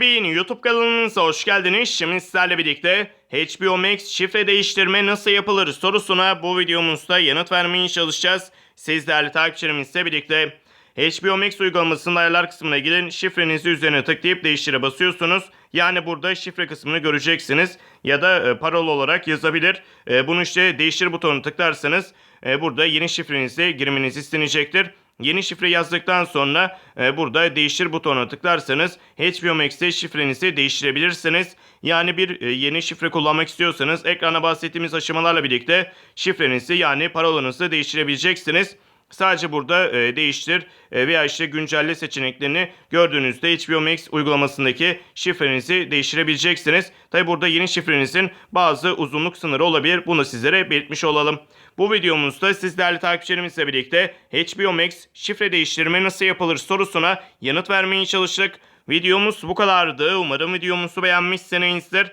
Beyin YouTube kanalımıza hoş geldiniz. Şimdi sizlerle birlikte HBO Max şifre değiştirme nasıl yapılır sorusuna bu videomuzda yanıt vermeye çalışacağız. Siz değerli takipçilerimizle birlikte HBO Max uygulamasının ayarlar kısmına gidin. Şifrenizi üzerine tıklayıp değiştire basıyorsunuz. Yani burada şifre kısmını göreceksiniz. Ya da e, parola olarak yazabilir. E, bunu işte değiştir butonuna tıklarsanız e, burada yeni şifrenizi girmeniz istenecektir. Yeni şifre yazdıktan sonra e, burada değiştir butonuna tıklarsanız HBO Max'te şifrenizi değiştirebilirsiniz. Yani bir e, yeni şifre kullanmak istiyorsanız ekrana bahsettiğimiz aşamalarla birlikte şifrenizi yani parolanızı değiştirebileceksiniz. Sadece burada e, değiştir e, veya işte güncelle seçeneklerini gördüğünüzde HBO Max uygulamasındaki şifrenizi değiştirebileceksiniz. Tabi burada yeni şifrenizin bazı uzunluk sınırı olabilir. Bunu sizlere belirtmiş olalım. Bu videomuzda siz değerli takipçilerimizle birlikte HBO Max şifre değiştirme nasıl yapılır sorusuna yanıt vermeye çalıştık. Videomuz bu kadardı. Umarım videomuzu beğenmişsinizdir.